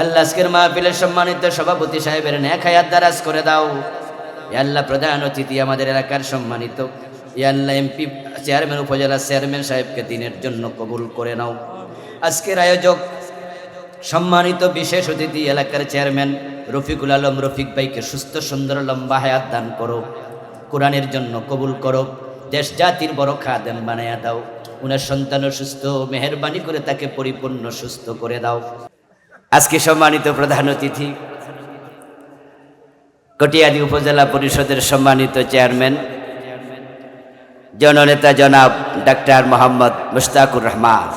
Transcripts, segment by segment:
আল্লাহ আজকের মাহফিলের সম্মানিত সভাপতি সাহেবের ন্যাক হায়াত দারাজ করে দাও। আল্লাহ প্রধান অতিথি আমাদের এলাকার সম্মানিত। আল্লাহ এমপি, চেয়ারম্যান, উপজেলা চেয়ারম্যান সাহেবকে দিনের জন্য কবুল করে নাও। আজকের আয়োজক সম্মানিত বিশেষ অতিথি এলাকার চেয়ারম্যান রফিকুল আলম রফিক ভাইকে সুস্থ, সুন্দর, লম্বা হায়াত দান করো। কোরআনের জন্য কবুল করো। দেশ জাতির বড় খাদেম বানায়া দাও। উনার সন্তানও সুস্থ, মেহরবানি করে তাকে পরিপূর্ণ সুস্থ করে দাও। আজকে সম্মানিত প্রধান অতিথি, কটিয়াদি উপজেলা পরিষদের সম্মানিত চেয়ারম্যান, জননেতা জনাব ডাক্তার মোহাম্মদ মুশতাকুর রহমান।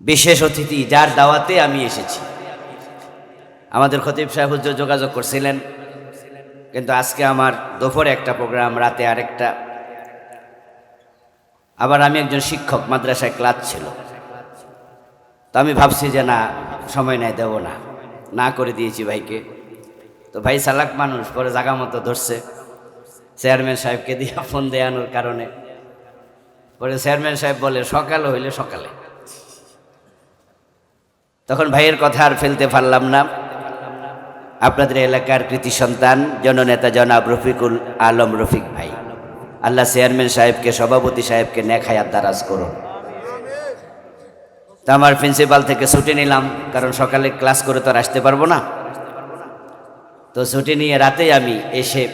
বিশেষ অতিথি যার দাওয়াতে আমি এসেছি। আমাদের খতিব সাহেব যোগাযোগ করছিলেন, কিন্তু আজকে আমার দুপুরে একটা প্রোগ্রাম, রাতে আরেকটা। আবার আমি একজন শিক্ষক, মাদ্রাসায় ক্লাস ছিল। তো আমি ভাবছি যে না, সময় নাই, দেবো না। না করে দিয়েছি ভাইকে। তো ভাই সালাক মানুষ, পরে জাগা মতো ধরছে। চেয়ারম্যান সাহেবকে দিয়ে ফোন দেয়ানোর কারণে। পরে চেয়ারম্যান সাহেব বলে, সকাল হইলে সকালে। তখন ভাইয়ের কথা আর ফেলতে পারলাম না। আপনাদের এলাকার কৃতি সন্তান, জননেতা জনাব রফিকুল আলম রফিক ভাই। আল্লাহ চেয়ারম্যান সাহেবকে, সভাপতি সাহেবকে নেখায়াত দারাজ করুন। তা আমার প্রিন্সিপাল থেকে ছুটি নিলাম, কারণ সকালে ক্লাস করে তো আর আসতে পারব না। তো ছুটি নিয়ে রাতেই আমি এসে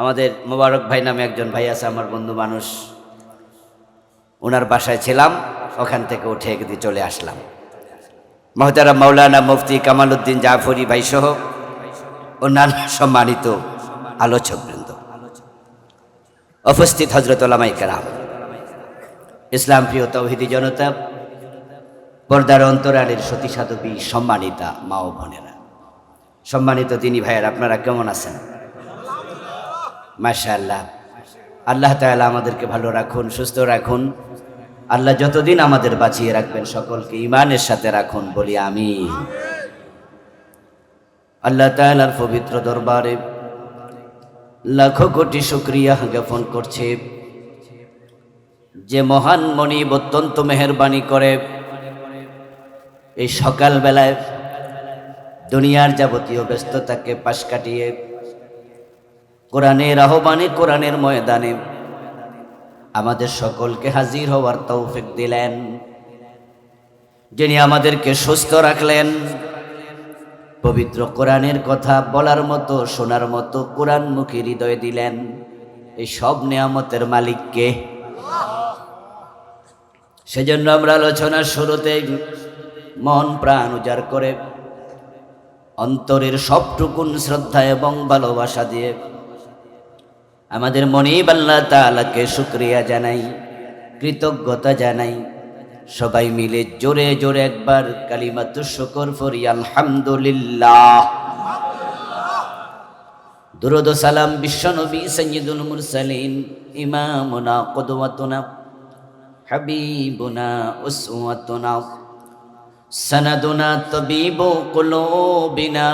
আমাদের মোবারক ভাই নামে একজন ভাই আছে, আমার বন্ধু মানুষ, ওনার বাসায় ছিলাম, ওখান থেকে উঠে একদিন চলে আসলাম। মহতারা মৌলানা মুফতি কামাল উদ্দিন জাফরি ভাই সহ অন্যান্য সম্মানিত আলোচকবৃন্দ উপস্থিত হজরত ওলামাই ইসলাম প্রিয় তৌহিদি জনতা পর্দার অন্তরালের সতী সাধবী সম্মানিতা মা ও বোনেরা। সম্মানিত তিনি ভাইয়ের, আপনারা কেমন আছেন? মাশা আল্লাহ আল্লাহ তাআলা আমাদেরকে ভালো রাখুন, সুস্থ রাখুন। আল্লাহ যতদিন আমাদের বাঁচিয়ে রাখবেন, সকলকে ইমানের সাথে রাখুন বলি আমি আল্লাহ তাআলার পবিত্র দরবারে লাখো কোটি শুক্রিয়া জ্ঞাপন করছে। যে মহান মনিব অত্যন্ত মেহরবানি করে এই সকালবেলায় দুনিয়ার যাবতীয় ব্যস্ততাকে পাশ কাটিয়ে কোরআনের আহ্বানে, কোরআনের ময়দানে আমাদের সকলকে হাজির হওয়ার তৌফিক দিলেন। যিনি আমাদেরকে সুস্থ রাখলেন, পবিত্র কোরআনের কথা বলার মতো, শোনার মতো কোরআন মুখী হৃদয় দিলেন। এই সব নিয়ামতের মালিককে। সেজন্য আমরা আলোচনার শুরুতে মন প্রাণ উজাড় করে। অন্তরের সবটুকুন শ্রদ্ধা এবং ভালোবাসা দিয়ে আমাদের মনিব আল্লাহ তালাকে শুক্রিয়া জানাই, কৃতজ্ঞতা জানাই। সবাই মিলে জোরে জোরে একবার কালিমাত শুকর ফরি আলহামদুলিল্লাহ। দুরুদ সালাম বিশ্বনবী সৈয়দুল মুরসালিন, ইমামুনা, কদওয়াতুনা, হাবিবুনা, উসওয়াতুনা। সনদুনা তবিবু কুলুবিনা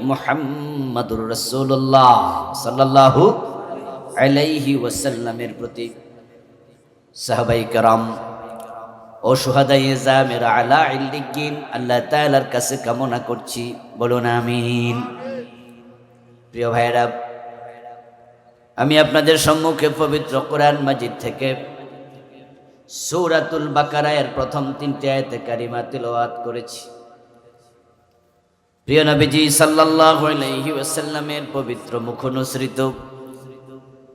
মুহাম্মাদুর রাসূলুল্লাহ সাল্লাল্লাহু আলাইহি ওয়াসাল্লামের প্রতি সাহাবাই کرام ও সুহাদাই জামের আলা ইল্লিকিন আল্লাহ তাআলার কাছে কামনা করছি বলুন আমিন প্রিয় ভাইরা আমি আপনাদের সম্মুখে পবিত্র কোরআন মাজিদ থেকে সূরাতুল বাকারায়ের প্রথম তিনটি আয়তে কারিমা তিলাওয়াত করেছি। প্রিয় নবীজি আলাইহি পবিত্র মুখ অনুসৃত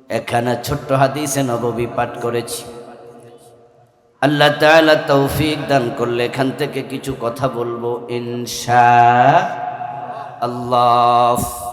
একখানা ছোট্ট হাদিসে নববী পাঠ করেছি। আল্লাহ তাআলা তৌফিক দান করলে এখান থেকে কিছু কথা বলব ইনশা আল্লাহ।